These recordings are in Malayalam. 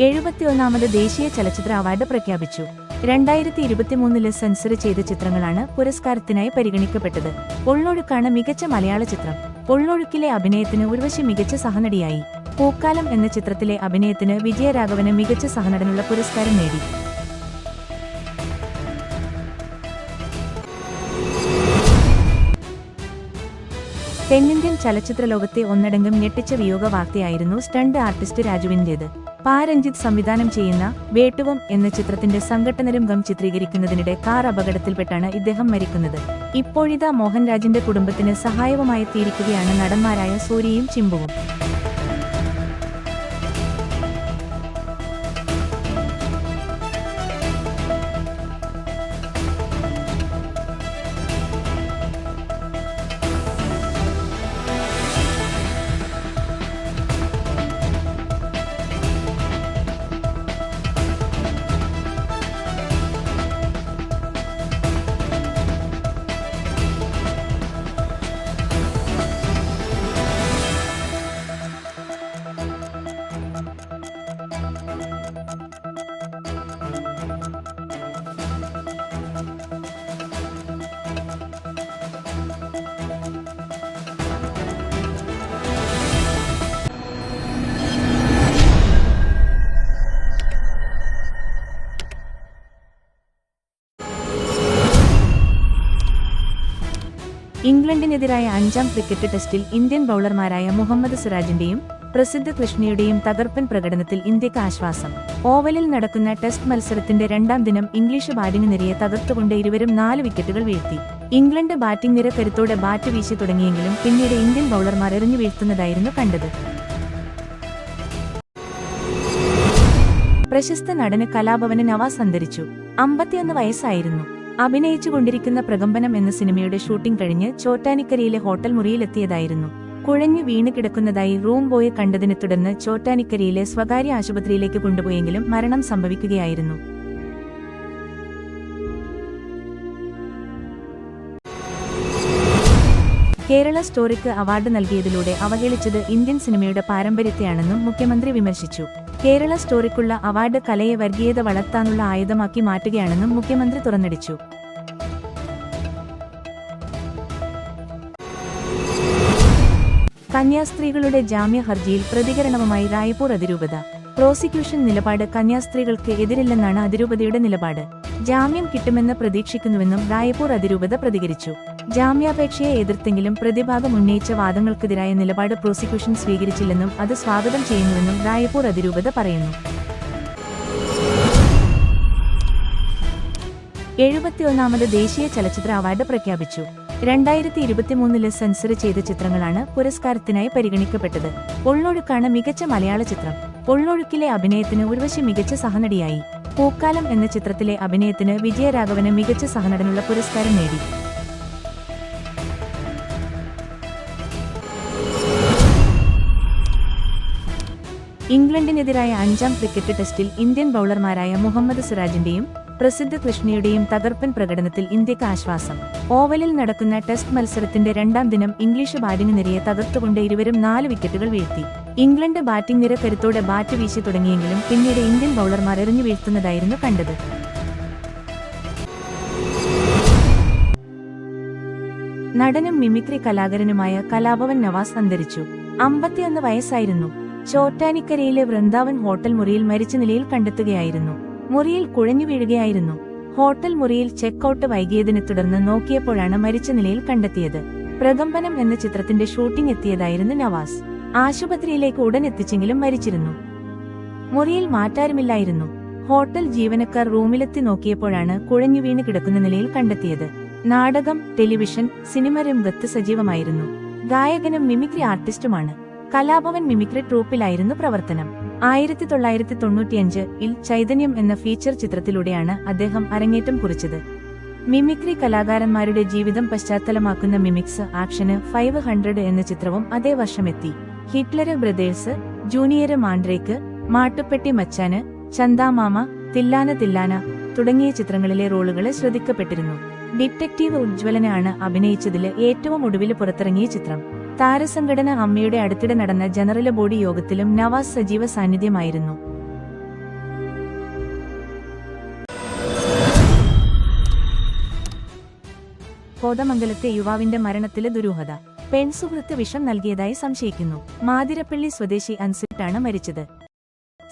എഴുപത്തിയൊന്നാമത് ദേശീയ ചലച്ചിത്ര അവാർഡ് പ്രഖ്യാപിച്ചു. രണ്ടായിരത്തി ഇരുപത്തിമൂന്നിൽ സെൻസർ ചെയ്ത ചിത്രങ്ങളാണ് പുരസ്കാരത്തിനായി പരിഗണിക്കപ്പെട്ടത്. ഒള്ളൊഴുക്കാണ് മികച്ച മലയാള ചിത്രം. ഒള്ളൊഴുക്കിലെ അഭിനയത്തിന് ഉർവശി മികച്ച സഹനടിയായി. പൂക്കാലം എന്ന ചിത്രത്തിലെ അഭിനയത്തിന് വിജയരാഘവന് മികച്ച സഹനടനുള്ള പുരസ്കാരം നേടി. തെന്നിന്ത്യൻ ചലച്ചിത്ര ലോകത്തെ ഒന്നടങ്കം ഞെട്ടിച്ച വിയോഗ വാർത്തയായിരുന്നു സ്റ്റണ്ട് ആർട്ടിസ്റ്റ് രാജുവിന്റേത് പാരഞ്ജിത്ത് സംവിധാനം ചെയ്യുന്ന വേട്ടുവം എന്ന ചിത്രത്തിന്റെ സംഘട്ടനരംഗം ചിത്രീകരിക്കുന്നതിനിടെ കാർ അപകടത്തിൽപ്പെട്ടാണ് ഇദ്ദേഹം മരിക്കുന്നത്. ഇപ്പോഴിതാ മോഹൻരാജിന്റെ കുടുംബത്തിന് സഹായവുമായി തീരിക്കുകയാണ് നടന്മാരായ സൂര്യയും ചിമ്പുവും. ഇംഗ്ലണ്ടിനെതിരായ അഞ്ചാം ക്രിക്കറ്റ് ടെസ്റ്റിൽ ഇന്ത്യൻ ബൌളർമാരായ മുഹമ്മദ് സിറാജിന്റെയും പ്രസിദ്ധ കൃഷ്ണയുടെയും തകർപ്പൻ പ്രകടനത്തിൽ ഇന്ത്യയ്ക്ക് ആശ്വാസം. ഓവലിൽ നടക്കുന്ന ടെസ്റ്റ് മത്സരത്തിന്റെ രണ്ടാം ദിനം ഇംഗ്ലീഷ് ബാറ്റിംഗ് നിരയെ തകർത്തുകൊണ്ട് ഇരുവരും നാല് വിക്കറ്റുകൾ വീഴ്ത്തി. ഇംഗ്ലണ്ട് ബാറ്റിംഗ് നിര കരുത്തോടെ ബാറ്റ് വീശി തുടങ്ങിയെങ്കിലും പിന്നീട് ഇന്ത്യൻ ബൌളർമാർ എറിഞ്ഞു വീഴ്ത്തുന്നതായിരുന്നു കണ്ടത്. പ്രശസ്ത നടന് കലാഭവന് നവാസ് അന്തരിച്ചു. അമ്പത്തിയൊന്ന് വയസ്സായിരുന്നു. അഭിനയിച്ചുകൊണ്ടിരിക്കുന്ന പ്രകമ്പനം എന്ന സിനിമയുടെ ഷൂട്ടിംഗ് കഴിഞ്ഞ് ചോറ്റാനിക്കരയിലെ ഹോട്ടൽ മുറിയിലെത്തിയതായിരുന്നു. കുഴഞ്ഞു വീണ് കിടക്കുന്നതായി റൂം ബോയെ കണ്ടതിനെ തുടർന്ന് ചോറ്റാനിക്കരയിലെ സ്വകാര്യ ആശുപത്രിയിലേക്ക് കൊണ്ടുപോയെങ്കിലും മരണം സംഭവിക്കുകയായിരുന്നു. കേരള സ്റ്റോറിക്ക് അവാർഡ് നൽകിയതിലൂടെ അവഹേളിച്ചത് ഇന്ത്യൻ സിനിമയുടെ പാരമ്പര്യത്തെയാണെന്നും മുഖ്യമന്ത്രി വിമർശിച്ചു. കേരള സ്റ്റോറിക്കുള്ള അവാർഡ് കലയെ വർഗീയത വളർത്താനുള്ള ആയുധമാക്കി മാറ്റുകയാണെന്നും മുഖ്യമന്ത്രി തുറന്നടിച്ചു. കന്യാസ്ത്രീകളുടെ ജാമ്യ ഹർജിയിൽ പ്രതികരണവുമായി റായ്പൂർ അതിരൂപത. പ്രോസിക്യൂഷൻ നിലപാട് കന്യാസ്ത്രീകൾക്ക് എതിരില്ലെന്നാണ് അതിരൂപതയുടെ നിലപാട്. ജാമ്യം കിട്ടുമെന്ന് പ്രതീക്ഷിക്കുന്നുവെന്നും റായ്പൂർ അതിരൂപത പ്രതികരിച്ചു. ജാമ്യാപേക്ഷയെ എതിർത്തെങ്കിലും പ്രതിഭാഗം ഉന്നയിച്ച വാദങ്ങൾക്കെതിരായ നിലപാട് പ്രോസിക്യൂഷൻ സ്വീകരിച്ചില്ലെന്നും അത് സ്വാഗതം ചെയ്യുന്നുവെന്നും റായ്പൂർ അതിരൂപത പറയുന്നു. എഴുപത്തിയൊന്നാമത് ദേശീയ ചലച്ചിത്ര അവാർഡ് പ്രഖ്യാപിച്ചു. രണ്ടായിരത്തി ഇരുപത്തിമൂന്നിൽ സെൻസർ ചെയ്ത ചിത്രങ്ങളാണ് പുരസ്കാരത്തിനായി പരിഗണിക്കപ്പെട്ടത്. ഒള്ളൊഴുക്കാണ് മികച്ച മലയാള ചിത്രം. ഒള്ളൊഴുക്കിലെ അഭിനയത്തിന് ഉർവശി മികച്ച സഹനടിയായി. പൂക്കാലം എന്ന ചിത്രത്തിലെ അഭിനയത്തിന് വിജയരാഘവന് മികച്ച സഹനടനുള്ള പുരസ്കാരം നേടി. ഇംഗ്ലണ്ടിനെതിരായ അഞ്ചാം ക്രിക്കറ്റ് ടെസ്റ്റിൽ ഇന്ത്യൻ ബൌളർമാരായ മുഹമ്മദ് സിറാജിന്റെയും പ്രസിദ്ധ കൃഷ്ണയുടെയും തകർപ്പൻ പ്രകടനത്തിൽ ഇന്ത്യയ്ക്ക് ആശ്വാസം. ഓവലിൽ നടക്കുന്ന ടെസ്റ്റ് മത്സരത്തിന്റെ രണ്ടാം ദിനം ഇംഗ്ലീഷ് ബാറ്റിംഗ് നിരയെ തകർത്തുകൊണ്ട് ഇരുവരും നാല് വിക്കറ്റുകൾ വീഴ്ത്തി. ഇംഗ്ലണ്ട് ബാറ്റിംഗ് നിര കരുത്തോടെ ബാറ്റ് വീശി തുടങ്ങിയെങ്കിലും പിന്നീട് ഇന്ത്യൻ ബൌളർമാർ എറിഞ്ഞു വീഴ്ത്തുന്നതായിരുന്നു കണ്ടത്. നടനും മിമിക്രി കലാകാരനുമായ കലാഭവൻ നവാസ് അന്തരിച്ചു. അമ്പത്തിയൊന്ന് വയസ്സായിരുന്നു. ചോറ്റാനിക്കരയിലെ വൃന്ദാവൻ ഹോട്ടൽ മുറിയിൽ മരിച്ച നിലയിൽ കണ്ടെത്തുകയായിരുന്നു. മുറിയിൽ കുഴഞ്ഞു വീഴുകയായിരുന്നു. ഹോട്ടൽ മുറിയിൽ ചെക്ക് ഔട്ട് വൈകിയതിനെ തുടർന്ന് നോക്കിയപ്പോഴാണ് മരിച്ച നിലയിൽ കണ്ടെത്തിയത്. പ്രകമ്പനം എന്ന ചിത്രത്തിന്റെ ഷൂട്ടിംഗ് എത്തിയതായിരുന്നു നവാസ്. ആശുപത്രിയിലേക്ക് ഉടൻ എത്തിച്ചെങ്കിലും മരിച്ചിരുന്നു. മുറിയിൽ മാറ്റാരുമില്ലായിരുന്നു. ഹോട്ടൽ ജീവനക്കാർ റൂമിലെത്തി നോക്കിയപ്പോഴാണ് കുഴഞ്ഞു വീണ് കിടക്കുന്ന നിലയിൽ കണ്ടെത്തിയത്. നാടകം ടെലിവിഷൻ സിനിമ രംഗത്ത് സജീവമായിരുന്നു. ഗായകനും മിമിക്രി ആർട്ടിസ്റ്റുമാണ്. കലാഭവൻ മിമിക്രി ട്രൂപ്പിലായിരുന്നു പ്രവർത്തനം. ആയിരത്തി തൊള്ളായിരത്തി തൊണ്ണൂറ്റിയഞ്ച് ഇൽ ചൈതന്യം എന്ന ഫീച്ചർ ചിത്രത്തിലൂടെയാണ് അദ്ദേഹം അരങ്ങേറ്റം കുറിച്ചത്. മിമിക്രി കലാകാരന്മാരുടെ ജീവിതം പശ്ചാത്തലമാക്കുന്ന മിമിക്സ് ആക്ഷന് ഫൈവ് ഹൺഡ്രഡ് എന്ന ചിത്രവും അതേ വർഷമെത്തി. Hitler brothers junior Mandrake Mattupetti Machan Chandamama Thillana Thillana തുടങ്ങിയ ചിത്രങ്ങളിലെ റോളുകളെ ശ്രദ്ധിക്കപ്പെട്ടിരുന്നു. ഡിറ്റക്റ്റീവ് ഉജ്ജ്വലനാണ് അഭിനയിച്ചതിൽ ഏറ്റവും ഒടുവിൽ പുറത്തിറങ്ങിയ ചിത്രം. താരസംഘടന അമ്മയുടെ അടുത്തിടെ നടന്ന ജനറൽ ബോഡി യോഗത്തിലും നവാസ് സജീവ സാന്നിധ്യമായിരുന്നു. കോതമംഗലത്തെ യുവാവിന്റെ മരണത്തിലെ ദുരൂഹത. പെൺസുഹൃത്ത് വിഷം നൽകിയതായി സംശയിക്കുന്നു. മാതിരപ്പള്ളി സ്വദേശി അൻസിട്ടാണ് മരിച്ചത്.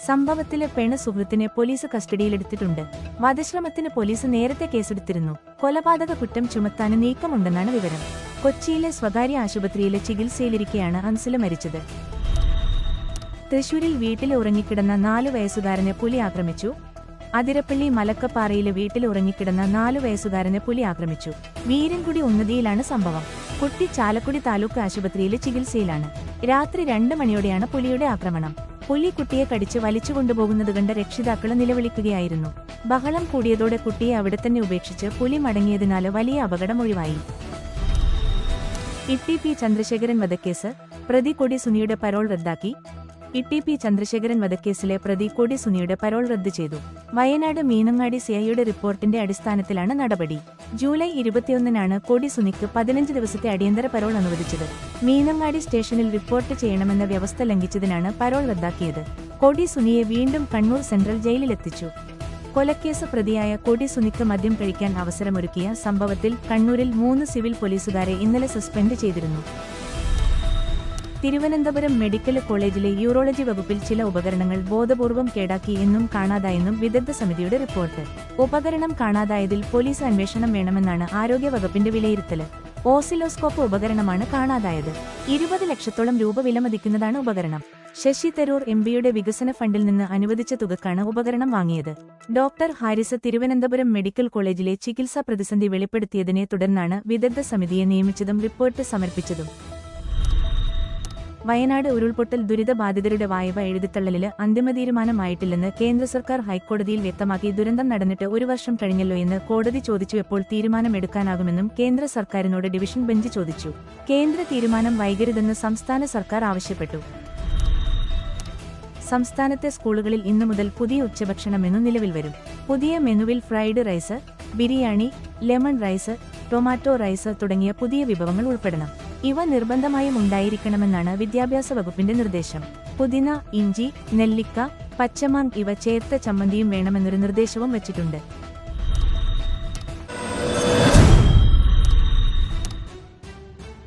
സംഭവത്തിലെ പെണ് സുഹൃത്തിനെ പോലീസ് കസ്റ്റഡിയിലെടുത്തിട്ടുണ്ട്. വധശ്രമത്തിന് പോലീസ് നേരത്തെ കേസെടുത്തിരുന്നു. കൊലപാതക കുറ്റം ചുമത്താൻ നീക്കമുണ്ടെന്നാണ് വിവരം. കൊച്ചിയിലെ സ്വകാര്യ ആശുപത്രിയിലെ ചികിത്സയിലിരിക്കെയാണ് അൻസില മരിച്ചത്. തൃശൂരിൽ വീട്ടിൽ ഉറങ്ങിക്കിടന്ന നാലു വയസ്സുകാരനെ പുലി ആക്രമിച്ചു. അതിരപ്പള്ളി മലക്കപ്പാറയിലെ വീട്ടിൽ ഉറങ്ങിക്കിടന്ന നാലു വയസ്സുകാരനെ പുലി ആക്രമിച്ചു. വീരൻകുടി ഉന്നതിയിലാണ് സംഭവം. കുട്ടി ചാലക്കുടി താലൂക്ക് ആശുപത്രിയിലെ ചികിത്സയിലാണ്. രാത്രി രണ്ട് മണിയോടെയാണ് പുലിയുടെ ആക്രമണം. പുലി കുട്ടിയെ കടിച്ച് വലിച്ചു കൊണ്ടുപോകുന്നത് കണ്ട് രക്ഷിതാക്കൾ നിലവിളിക്കുകയായിരുന്നു. ബഹളം കൂടിയതോടെ കുട്ടിയെ അവിടെ തന്നെ ഉപേക്ഷിച്ച് പുലി മടങ്ങിയതിനാൽ വലിയ അപകടം ഒഴിവായി. ഇട്ടി പി ചന്ദ്രശേഖരൻ വധക്കേസ് പ്രതി കൊടി സുനിയുടെ പരോൾ റദ്ദാക്കി. ഇട്ടി പി ചന്ദ്രശേഖരൻ വധക്കേസിലെ പ്രതി കൊടി സുനിയുടെ പരോൾ റദ്ദ് ചെയ്തു. വയനാട് മീനങ്ങാടി സിഐയുടെ റിപ്പോർട്ടിന്റെ അടിസ്ഥാനത്തിലാണ് നടപടി. ജൂലൈ ഇരുപത്തിയൊന്നിനാണ് കൊടി സുനിക്ക് പതിനഞ്ച് ദിവസത്തെ അടിയന്തര പരോൾ അനുവദിച്ചത്. മീനങ്ങാടി സ്റ്റേഷനിൽ റിപ്പോർട്ട് ചെയ്യണമെന്ന വ്യവസ്ഥ ലംഘിച്ചതിനാണ് പരോൾ റദ്ദാക്കിയത്. കൊടി സുനിയെ വീണ്ടും കണ്ണൂർ സെൻട്രൽ ജയിലിലെത്തിച്ചു. കൊലക്കേസ് പ്രതിയായ കൊടി സുനിക്ക് മദ്യം കഴിക്കാൻ അവസരമൊരുക്കിയ സംഭവത്തിൽ കണ്ണൂരിൽ മൂന്ന് സിവിൽ പോലീസുകാരെ ഇന്നലെ സസ്പെൻഡ് ചെയ്തിരുന്നു. തിരുവനന്തപുരം മെഡിക്കൽ കോളേജിലെ യൂറോളജി വകുപ്പിൽ ചില ഉപകരണങ്ങൾ ബോധപൂർവം കേടാക്കി എന്നും കാണാതായെന്നും വിദഗ്ധ സമിതിയുടെ റിപ്പോർട്ട്. ഉപകരണം കാണാതായതിൽ പോലീസ് അന്വേഷണം വേണമെന്നാണ് ആരോഗ്യ വകുപ്പിന്റെ വിലയിരുത്തൽ ഓസിലോസ്കോപ്പ് ഉപകരണമാണ് കാണാതായത്. ഇരുപത് ലക്ഷത്തോളം രൂപ വിലമതിക്കുന്നതാണ് ഉപകരണം. ശശി തരൂർ എം പിയുടെ വികസന ഫണ്ടിൽ നിന്ന് അനുവദിച്ച തുകക്കാണ് ഉപകരണം വാങ്ങിയത്. ഡോക്ടർ ഹാരിസ് തിരുവനന്തപുരം മെഡിക്കൽ കോളേജിലെ ചികിത്സാ പ്രതിസന്ധി വെളിപ്പെടുത്തിയതിനെ തുടർന്നാണ് വിദഗ്ധ സമിതിയെ നിയമിച്ചതും റിപ്പോർട്ട് സമർപ്പിച്ചതും. വയനാട് ഉരുൾപൊട്ടൽ ദുരിതബാധിതരുടെ വായ്പ എഴുതിത്തള്ളലിൽ അന്തിമ തീരുമാനമായിട്ടില്ലെന്ന് കേന്ദ്ര സർക്കാർ ഹൈക്കോടതിയിൽ വ്യക്തമാക്കി ദുരന്തം നടന്നിട്ട് ഒരു വർഷം കഴിഞ്ഞല്ലോ എന്ന് കോടതി ചോദിച്ചു എപ്പോൾ തീരുമാനമെടുക്കാനാകുമെന്നും കേന്ദ്ര സർക്കാരിനോട് ഡിവിഷൻ ബെഞ്ച് ചോദിച്ചു. കേന്ദ്ര തീരുമാനം വൈകരുതെന്ന് സംസ്ഥാന സർക്കാർ ആവശ്യപ്പെട്ടു. സംസ്ഥാനത്തെ സ്കൂളുകളിൽ ഇന്നു മുതൽ പുതിയ ഉച്ചഭക്ഷണ മെനു നിലവിൽ വരും. പുതിയ മെനുവിൽ fried rice biryani lemon rice tomato rice തുടങ്ങിയ പുതിയ വിഭവങ്ങൾ ഉൾപ്പെടണം. ഇവ നിർബന്ധമായും ഉണ്ടായിരിക്കണമെന്നാണ് വിദ്യാഭ്യാസ വകുപ്പിന്റെ നിർദ്ദേശം. പുതിന ഇഞ്ചി നെല്ലിക്ക പച്ചമാൻ ഇവ ചേർത്ത ചമ്മന്തിയും വേണമെന്നൊരു നിർദ്ദേശവും വച്ചിട്ടുണ്ട്.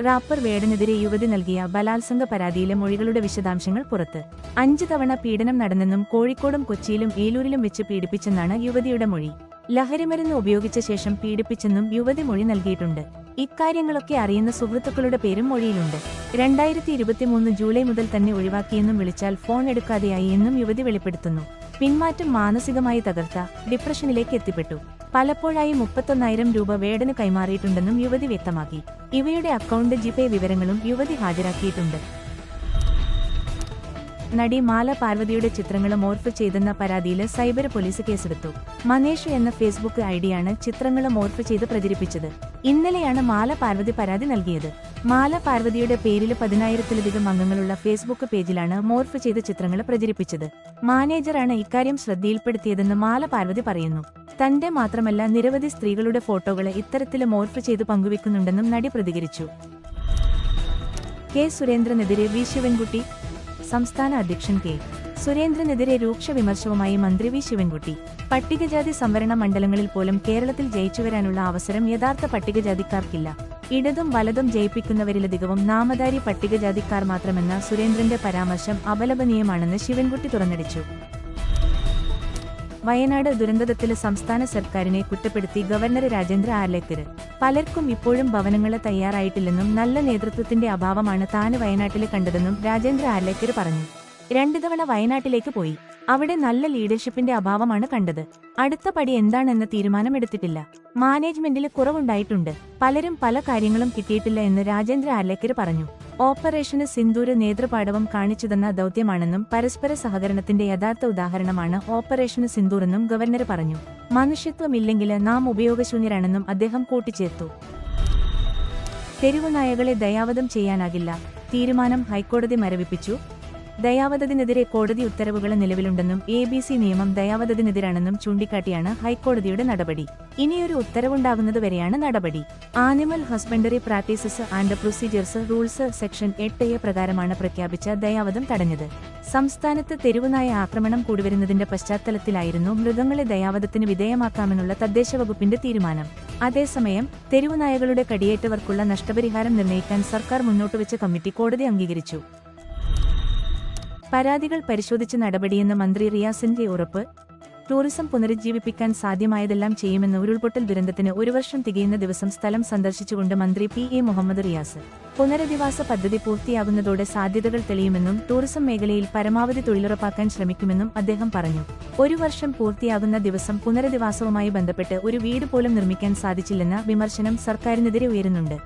റാപ്പർ വേടനെതിരെ യുവതി നൽകിയ ബലാത്സംഗ പരാതിയിലെ മൊഴികളുടെ വിശദാംശങ്ങൾ പുറത്ത്. അഞ്ച് തവണ പീഡനം നടന്നെന്നും കോഴിക്കോടും കൊച്ചിയിലും ഏലൂരിലും വെച്ച് പീഡിപ്പിച്ചെന്നാണ് യുവതിയുടെ മൊഴി. ലഹരിമരുന്ന് ഉപയോഗിച്ച ശേഷം പീഡിപ്പിച്ചെന്നും യുവതി മൊഴി നൽകിയിട്ടുണ്ട്. ഇക്കാര്യങ്ങളൊക്കെ അറിയുന്ന സുഹൃത്തുക്കളുടെ പേരും മൊഴിയിലുണ്ട്. രണ്ടായിരത്തി ഇരുപത്തിമൂന്ന് ജൂലൈ മുതൽ തന്നെ ഒഴിവാക്കിയെന്നും വിളിച്ചാൽ ഫോൺ എടുക്കാതെയായി എന്നും യുവതി വെളിപ്പെടുത്തുന്നു. പിന്മാറ്റം മാനസികമായി തകർത്ത ഡിപ്രഷനിലേക്ക് എത്തിപ്പെട്ടു. പലപ്പോഴായി മുപ്പത്തൊന്നായിരം രൂപ വേടന് കൈമാറിയിട്ടുണ്ടെന്നും യുവതി വ്യക്തമാക്കി. ഇവയുടെ അക്കൗണ്ട് ജിപേ വിവരങ്ങളും യുവതി ഹാജരാക്കിയിട്ടുണ്ട്. നടി മാല പാർവതിയുടെ ചിത്രങ്ങളും മോർഫ് ചെയ്തെന്ന പരാതിയിൽ സൈബർ പോലീസ് കേസെടുത്തു. മനേഷ് എന്ന ഫേസ്ബുക്ക് ഐഡിയാണ് ചിത്രങ്ങളും മോർഫ് ചെയ്ത് പ്രചരിപ്പിച്ചത്. ഇന്നലെയാണ് മാല പാർവതി പരാതി നൽകിയത്. മാല പാർവതിയുടെ പേരിൽ പതിനായിരത്തിലധികം അംഗങ്ങളുള്ള ഫേസ്ബുക്ക് പേജിലാണ് മോർഫ് ചെയ്ത ചിത്രങ്ങൾ പ്രചരിപ്പിച്ചത്. മാനേജറാണ് ഇക്കാര്യം ശ്രദ്ധയിൽപ്പെടുത്തിയതെന്ന് മാല പാർവതി പറയുന്നു. തന്റെ മാത്രമല്ല നിരവധി സ്ത്രീകളുടെ ഫോട്ടോകളെ ഇത്തരത്തിൽ മോർഫ് ചെയ്ത് പങ്കുവെക്കുന്നുണ്ടെന്നും നടി പ്രതികരിച്ചു. കെ സുരേന്ദ്രനെതിരെ വി ശിവൻകുട്ടി സംസ്ഥാന അധ്യക്ഷൻ കെ സുരേന്ദ്രനെതിരെ രൂക്ഷ വിമർശവുമായി മന്ത്രി വി ശിവൻകുട്ടി. പട്ടികജാതി സംവരണ മണ്ഡലങ്ങളിൽ പോലും കേരളത്തിൽ ജയിച്ചു വരാനുള്ള അവസരം യഥാർത്ഥ പട്ടികജാതിക്കാർക്കില്ല. ഇടതും വലതും ജയിപ്പിക്കുന്നവരിലധികവും നാമധാരി പട്ടികജാതിക്കാർ മാത്രമെന്ന സുരേന്ദ്രന്റെ പരാമർശം അപലപനീയമാണെന്ന് ശിവൻകുട്ടി തുറന്നടിച്ചു. വയനാട് ദുരന്തത്തിൽ സംസ്ഥാന സർക്കാരിനെ കുറ്റപ്പെടുത്തി ഗവർണർ രാജേന്ദ്ര ആർലേക്കർ പലർക്കും ഇപ്പോഴും ഭവനങ്ങൾ തയ്യാറായിട്ടില്ലെന്നും നല്ല നേതൃത്വത്തിന്റെ അഭാവമാണ് താൻ വയനാട്ടിൽ കണ്ടതെന്നും രാജേന്ദ്ര ആർലേക്കർ പറഞ്ഞു. രണ്ടു തവണ വയനാട്ടിലേക്ക് പോയി. അവിടെ നല്ല ലീഡർഷിപ്പിന്റെ അഭാവമാണ് കണ്ടത്. അടുത്ത പടി എന്താണെന്ന തീരുമാനമെടുത്തിട്ടില്ല. മാനേജ്മെന്റിൽ കുറവുണ്ടായിട്ടുണ്ട്. പലരും പല കാര്യങ്ങളും കിട്ടിയിട്ടില്ല എന്ന് രാജേന്ദ്ര ആർലേക്കര് പറഞ്ഞു. ഓപ്പറേഷന് സിന്ദൂര് നേതൃപാടവം കാണിച്ചുതന്ന ദൗത്യമാണെന്നും പരസ്പര സഹകരണത്തിന്റെ യഥാർത്ഥ ഉദാഹരണമാണ് ഓപ്പറേഷന് സിന്ദൂറെന്നും ഗവർണർ പറഞ്ഞു. മനുഷ്യത്വമില്ലെങ്കിൽ നാം ഉപയോഗശൂന്യരാണെന്നും അദ്ദേഹം കൂട്ടിച്ചേർത്തു. തെരുവുനായകളെ ദയാവധം ചെയ്യാനാകില്ല. തീരുമാനം ഹൈക്കോടതി മരവിപ്പിച്ചു. ദയാവധത്തിനെതിരെ കോടതി ഉത്തരവുകൾ നിലവിലുണ്ടെന്നും എ ബി സി നിയമം ദയാവധത്തിനെതിരാണെന്നും ചൂണ്ടിക്കാട്ടിയാണ് ഹൈക്കോടതിയുടെ നടപടി. ഇനിയൊരു ഉത്തരവുണ്ടാകുന്നതുവരെയാണ് നടപടി. Animal husbandry practices and procedures rules section എട്ട് എ പ്രകാരമാണ് പ്രഖ്യാപിച്ച ദയാവധം തടഞ്ഞത്. സംസ്ഥാനത്ത് തെരുവുനായ ആക്രമണം കൂടിവരുന്നതിന്റെ പശ്ചാത്തലത്തിലായിരുന്നു മൃഗങ്ങളെ ദയാവധത്തിന് വിധേയമാക്കാമെന്നുള്ള തദ്ദേശ വകുപ്പിന്റെ തീരുമാനം. അതേസമയം തെരുവുനായകളുടെ കടിയേറ്റവർക്കുള്ള നഷ്ടപരിഹാരം നിർണയിക്കാൻ സർക്കാർ മുന്നോട്ടുവച്ച കമ്മിറ്റി കോടതി അംഗീകരിച്ചു. പരാതികൾ പരിശോധിച്ച് നടപടിയെന്ന് മന്ത്രി റിയാസിന്റെ ഉറപ്പ് ടൂറിസം പുനരുജ്ജീവിപ്പിക്കാൻ സാധ്യമായതെല്ലാം ചെയ്യുമെന്ന് ഉരുൾപൊട്ടൽ ദുരന്തത്തിന് ഒരു വർഷം തികയുന്ന ദിവസം സ്ഥലം സന്ദർശിച്ചുകൊണ്ട് മന്ത്രി പി. എ. മുഹമ്മദ് റിയാസ്. പുനരധിവാസ പദ്ധതി പൂർത്തിയാകുന്നതോടെ സാധ്യതകൾ തെളിയുമെന്നും ടൂറിസം മേഖലയിൽ പരമാവധി തൊഴിലുറപ്പാക്കാൻ ശ്രമിക്കുമെന്നും അദ്ദേഹം പറഞ്ഞു. ഒരു വർഷം പൂർത്തിയാകുന്ന ദിവസം പുനരധിവാസവുമായി ബന്ധപ്പെട്ട് ഒരു വീട് പോലും നിർമ്മിക്കാൻ സാധിച്ചില്ലെന്ന വിമർശനം സർക്കാരിനെതിരെ ഉയരുന്നുണ്ട്.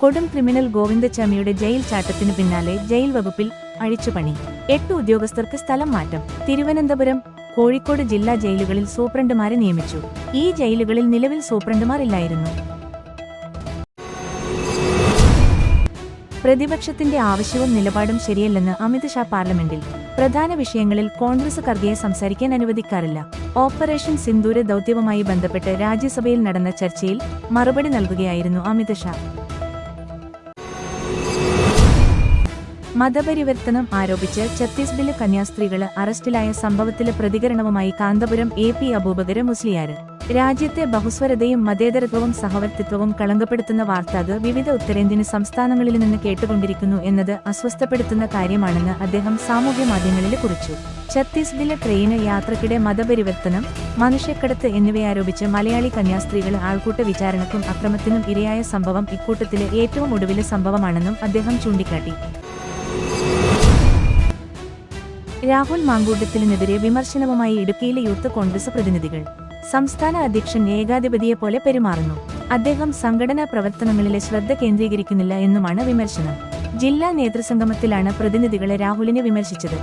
കൊടും ക്രിമിനൽ ഗോവിന്ദച്ചാമിയുടെ ജയിൽ ചാട്ടത്തിനു പിന്നാലെ ജയിൽ വകുപ്പിൽ അഴിച്ചുപണി എട്ട് ഉദ്യോഗസ്ഥർക്ക് സ്ഥലം മാറ്റം. തിരുവനന്തപുരം കോഴിക്കോട് ജില്ലാ ജയിലുകളിൽ സൂപ്രണ്ടുമാരെ നിയമിച്ചു. ഈ ജയിലുകളിൽ നിലവിൽ സൂപ്രണ്ടുമാർ ഇല്ലായിരുന്നു. പ്രതിപക്ഷത്തിന്റെ ആവശ്യവും നിലപാടും ശരിയല്ലെന്ന് അമിത് ഷാ പാർലമെന്റിൽ. പ്രധാന വിഷയങ്ങളിൽ കോൺഗ്രസ് കർഗയെ സംസാരിക്കാൻ അനുവദിക്കാറില്ല. ഓപ്പറേഷൻ സിന്ദൂര ദൌത്യവുമായി ബന്ധപ്പെട്ട് രാജ്യസഭയിൽ നടന്ന ചർച്ചയിൽ മറുപടി നൽകുകയായിരുന്നു അമിത് ഷാ. മതപരിവർത്തനം ആരോപിച്ച് ഛത്തീസ്ഗഡിലെ കന്യാസ്ത്രീകൾ അറസ്റ്റിലായ സംഭവത്തിലെ പ്രതികരണവുമായി കാന്തപുരം എ പി അബൂബകര് മുസ്ലിയാര്. രാജ്യത്തെ ബഹുസ്വരതയും മതേതരത്വവും സഹവർത്തിത്വവും കളങ്കപ്പെടുത്തുന്ന വാർത്താത് വിവിധ ഉത്തരേന്ത്യൻ സംസ്ഥാനങ്ങളിൽ നിന്ന് കേട്ടുകൊണ്ടിരിക്കുന്നു എന്നത് അസ്വസ്ഥപ്പെടുത്തുന്ന കാര്യമാണെന്ന് അദ്ദേഹം സാമൂഹ്യ മാധ്യമങ്ങളിൽ കുറിച്ചു. ഛത്തീസ്ഗഡിലെ ട്രെയിന് യാത്രക്കിടെ മതപരിവർത്തനം മനുഷ്യക്കടത്ത് എന്നിവയാരോപിച്ച് മലയാളി കന്യാസ്ത്രീകൾ ആൾക്കൂട്ട വിചാരണക്കും അക്രമത്തിനും ഇരയായ സംഭവം ഇക്കൂട്ടത്തിലെ ഏറ്റവും ഒടുവിലെ സംഭവമാണെന്നും അദ്ദേഹം ചൂണ്ടിക്കാട്ടി. രാഹുൽ മാങ്കൂട്ടത്തിനെതിരെ വിമർശനവുമായി ഇടുക്കിയിലെ യൂത്ത് കോൺഗ്രസ് പ്രതിനിധികൾ. സംസ്ഥാന അധ്യക്ഷൻ ഏകാധിപതിയെ പോലെ പെരുമാറുന്നു. അദ്ദേഹം സംഘടനാ പ്രവർത്തനങ്ങളിലെ ശ്രദ്ധ കേന്ദ്രീകരിക്കുന്നില്ല എന്നുമാണ് വിമർശനം. ജില്ലാ നേതൃസംഗമത്തിലാണ് പ്രതിനിധികളെ രാഹുലിനെ വിമർശിച്ചത്.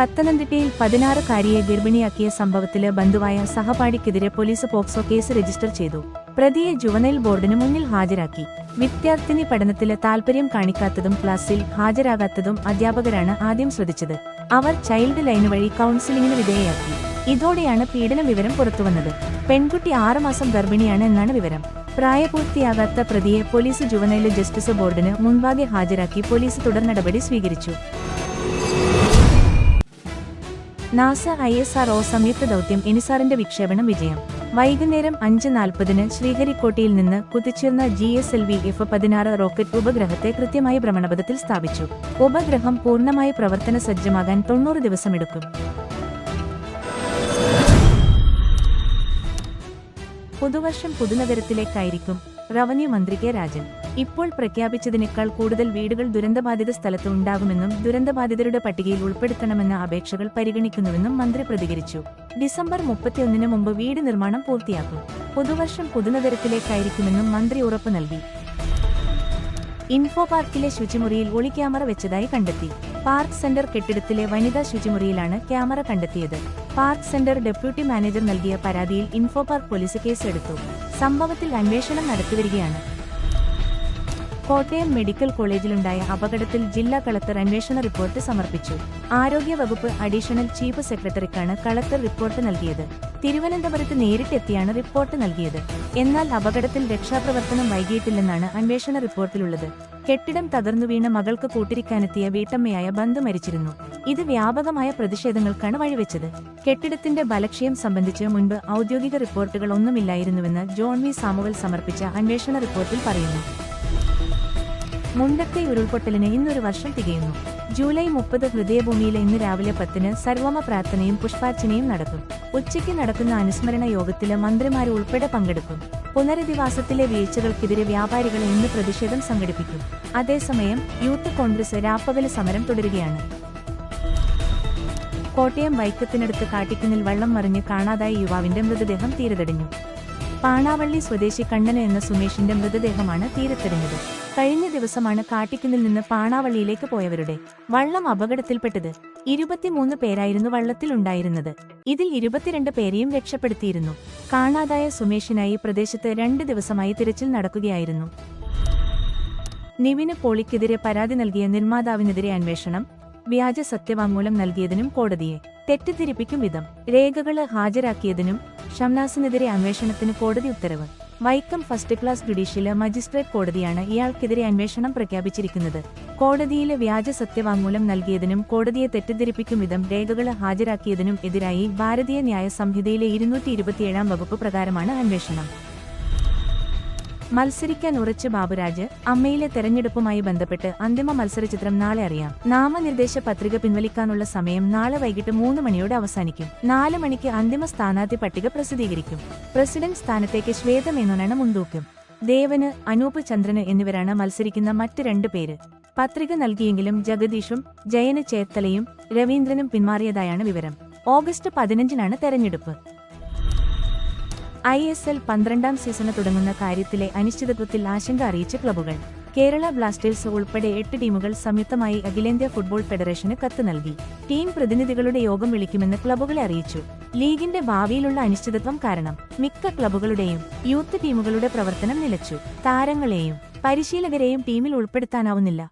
പത്തനംതിട്ടയിൽ പതിനാറുകാരിയെ ഗർഭിണിയാക്കിയ സംഭവത്തിൽ ബന്ധുവായ സഹപാഠിക്കെതിരെ പോലീസ് പോക്സോ കേസ് രജിസ്റ്റർ ചെയ്തു. പ്രതിയെ ജുവനൈൽ ബോർഡിന് മുന്നിൽ ഹാജരാക്കി. വിദ്യാർത്ഥിനി പഠനത്തിൽ താൽപര്യം കാണിക്കാത്തതും ക്ലാസ്സിൽ ഹാജരാകാത്തതും അധ്യാപകരാണ് ആദ്യം ശ്രദ്ധിച്ചത്. അവർ ചൈൽഡ് ലൈൻ വഴി കൗൺസിലിംഗിന് വിധേയയാക്കി. ഇതോടെയാണ് പീഡന വിവരം പുറത്തുവന്നത്. പെൺകുട്ടി ആറുമാസം ഗർഭിണിയാണ് എന്നാണ് വിവരം. പ്രായപൂർത്തിയാകാത്ത പ്രതിയെ പോലീസ് ജുവനൈൽ ജസ്റ്റിസ് ബോർഡിന് മുൻപാകെ ഹാജരാക്കി പോലീസ് തുടർ നടപടി സ്വീകരിച്ചു. NASA I S R O സംയുക്ത ദൗത്യം എനിസാറിന്റെ വിക്ഷേപണം വിജയം. വൈകുന്നേരം അഞ്ച് നാൽപ്പതിന് ശ്രീഹരിക്കോട്ടയിൽ നിന്ന് കുതിച്ചിരുന്ന G S L V F പതിനാറ് റോക്കറ്റ് ഉപഗ്രഹത്തെ കൃത്യമായ ഭ്രമണപഥത്തിൽ സ്ഥാപിച്ചു. ഉപഗ്രഹം പൂർണമായി പ്രവർത്തന സജ്ജമാകാൻ തൊണ്ണൂറ് ദിവസമെടുക്കും. പുതുവർഷം പുതുനഗരത്തിലേക്കായിരിക്കും റവന്യൂ മന്ത്രി കെ രാജൻ. ഇപ്പോൾ പ്രഖ്യാപിച്ചതിനേക്കാൾ കൂടുതൽ വീടുകൾ ദുരന്തബാധിത സ്ഥലത്ത് ഉണ്ടാകുമെന്നും ദുരന്തബാധിതരുടെ പട്ടികയിൽ ഉൾപ്പെടുത്തണമെന്ന അപേക്ഷകൾ പരിഗണിക്കുന്നുവെന്നും മന്ത്രി പ്രതികരിച്ചു. ഡിസംബർ മുപ്പത്തിയൊന്നിന് മുമ്പ് വീട് നിർമ്മാണം പൂർത്തിയാക്കും. പുതുവർഷം പുതുനഗരത്തിലേക്കായിരിക്കുമെന്നും മന്ത്രി ഉറപ്പു നൽകി. ഇൻഫോ പാർക്കിലെ ശുചിമുറിയിൽ ഒളി ക്യാമറ വെച്ചതായി കണ്ടെത്തി. പാർക്ക് സെന്റർ കെട്ടിടത്തിലെ വനിതാ ശുചിമുറിയിലാണ് ക്യാമറ കണ്ടെത്തിയത്. പാർക്ക് സെന്റർ ഡെപ്യൂട്ടി മാനേജർ നൽകിയ പരാതിയിൽ ഇൻഫോ പാർക്ക് പോലീസ് കേസെടുത്തു. സംഭവത്തിൽ അന്വേഷണം നടത്തിവരികയാണ്. കോട്ടയം മെഡിക്കൽ കോളേജിലുണ്ടായ അപകടത്തിൽ ജില്ലാ കളക്ടർ അന്വേഷണ റിപ്പോർട്ട് സമർപ്പിച്ചു. ആരോഗ്യ വകുപ്പ് അഡീഷണൽ ചീഫ് സെക്രട്ടറിക്കാണ് കളക്ടർ റിപ്പോർട്ട് നൽകിയത്. തിരുവനന്തപുരത്ത് നേരിട്ടെത്തിയാണ് റിപ്പോർട്ട് നൽകിയത്. എന്നാൽ അപകടത്തിൽ രക്ഷാപ്രവർത്തനം വൈകിയിട്ടില്ലെന്നാണ് അന്വേഷണ റിപ്പോർട്ടിലുള്ളത്. കെട്ടിടം തകർന്നു വീണ മകൾക്ക് കൂട്ടിരിക്കാനെത്തിയ വീട്ടമ്മയായ ബന്ധു മരിച്ചിരുന്നു. ഇത് വ്യാപകമായ പ്രതിഷേധങ്ങൾക്കാണ് വഴിവെച്ചത്. കെട്ടിടത്തിന്റെ ബലക്ഷയം സംബന്ധിച്ച് മുൻപ് ഔദ്യോഗിക റിപ്പോർട്ടുകൾ ഒന്നുമില്ലായിരുന്നുവെന്ന് ജോൺ വി സാമുവൽ സമർപ്പിച്ച അന്വേഷണ റിപ്പോർട്ടിൽ പറയുന്നു. മുണ്ടക്കൈ ഉരുൾപൊട്ടലിന് ഇന്നൊരു വർഷം തികയുന്നു. ജൂലൈ മുപ്പത് ഹൃദയഭൂമിയിലെ ഇന്ന് രാവിലെ പത്തിന് സർവമ പ്രാർത്ഥനയും പുഷ്പാർച്ചനയും നടക്കും. ഉച്ചയ്ക്ക് നടക്കുന്ന അനുസ്മരണ യോഗത്തിൽ മന്ത്രിമാർ ഉൾപ്പെടെ പങ്കെടുക്കും. പുനരധിവാസത്തിലെ വീഴ്ചകൾക്കെതിരെ വ്യാപാരികൾ ഇന്ന് പ്രതിഷേധം സംഘടിപ്പിക്കും. അതേസമയം യൂത്ത് കോൺഗ്രസ് രാപ്പകൽ സമരം തുടരുകയാണ്. കോട്ടയം വൈക്കത്തിനടുത്ത് കാട്ടിക്കുന്നിൽ വള്ളം മറിഞ്ഞ് കാണാതായ യുവാവിന്റെ മൃതദേഹം തീരതടിഞ്ഞു. പാണാവള്ളി സ്വദേശി കണ്ണന എന്ന സുമേഷിന്റെ മൃതദേഹമാണ് തീരത്തെറിഞ്ഞത്. കഴിഞ്ഞ ദിവസമാണ് കാട്ടിക്കുന്നിൽ നിന്ന് പാണാവള്ളിയിലേക്ക് പോയവരുടെ വള്ളം അപകടത്തിൽപ്പെട്ടത് ഇരുപത്തിമൂന്ന് പേരായിരുന്നു വള്ളത്തിലുണ്ടായിരുന്നത്. ഇതിൽ ഇരുപത്തിരണ്ട് പേരെയും രക്ഷപ്പെടുത്തിയിരുന്നു. കാണാതായ സുമേഷിനായി പ്രദേശത്ത് രണ്ട് ദിവസമായി തിരച്ചിൽ നടക്കുകയായിരുന്നു. നിവിന് പോളിക്കെതിരെ പരാതി നൽകിയ നിർമ്മാതാവിനെതിരെ അന്വേഷണം വ്യാജ സത്യവാങ്മൂലം നൽകിയതിനും കോടതിയെ തെറ്റിദ്ധരിപ്പിക്കും വിധം രേഖകൾ ഹാജരാക്കിയതിനും ഷംനാസിനെതിരെ അന്വേഷണത്തിന് കോടതി ഉത്തരവ്. Vaikom first class judicial magistrate കോടതിയാണ് ഇയാൾക്കെതിരെ അന്വേഷണം പ്രഖ്യാപിച്ചിരിക്കുന്നത്. കോടതിയിലെ വ്യാജ സത്യവാങ്മൂലം നൽകിയതിനും കോടതിയെ തെറ്റിദ്ധരിപ്പിക്കും വിധം രേഖകൾ ഹാജരാക്കിയതിനും എതിരായി ഭാരതീയ ന്യായ സംഹിതയിലെ ഇരുന്നൂറ്റി ഇരുപത്തിയേഴാം വകുപ്പ് പ്രകാരമാണ് അന്വേഷണം. മത്സരിക്കാൻ ഉറച്ച് ബാബുരാജ് അമ്മയിലെ തെരഞ്ഞെടുപ്പുമായി ബന്ധപ്പെട്ട് അന്തിമ മത്സരചിത്രം നാളെ അറിയാം. നാമനിർദ്ദേശ പത്രിക പിൻവലിക്കാനുള്ള സമയം നാളെ വൈകിട്ട് മൂന്ന് മണിയോടെ അവസാനിക്കും. നാല് മണിക്ക് അന്തിമ സ്ഥാനാർത്ഥി പട്ടിക പ്രസിദ്ധീകരിക്കും. പ്രസിഡന്റ് സ്ഥാനത്തേക്ക് ശ്വേതമേനോനാണ് മുൻതൂക്കം. ദേവന് അനൂപ് ചന്ദ്രന് എന്നിവരാണ് മത്സരിക്കുന്ന മറ്റ് രണ്ടു പേര്. പത്രിക നൽകിയെങ്കിലും ജഗദീഷും ജയന് ചേത്തലയും രവീന്ദ്രനും പിന്മാറിയതായാണ് വിവരം. ഓഗസ്റ്റ് പതിനഞ്ചിനാണ് തെരഞ്ഞെടുപ്പ്. ഐ എസ് എൽ പന്ത്രണ്ടാം സീസണ് തുടങ്ങുന്ന കാര്യത്തിലെ അനിശ്ചിതത്വത്തിൽ ആശങ്ക അറിയിച്ച് ക്ലബ്ബുകൾ. കേരള ബ്ലാസ്റ്റേഴ്സ് ഉൾപ്പെടെ എട്ട് ടീമുകൾ സംയുക്തമായി അഖിലേന്ത്യാ ഫുട്ബോൾ ഫെഡറേഷന് കത്ത് നൽകി. ടീം പ്രതിനിധികളുടെ യോഗം വിളിക്കുമെന്ന് ക്ലബ്ബുകളെ അറിയിച്ചു. ലീഗിന്റെ ഭാവിയിലുള്ള അനിശ്ചിതത്വം കാരണം മിക്ക ക്ലബ്ബുകളുടെയും യൂത്ത് ടീമുകളുടെ പ്രവർത്തനം നിലച്ചു. താരങ്ങളെയും പരിശീലകരെയും ടീമിൽ ഉൾപ്പെടുത്താനാവുന്നില്ല.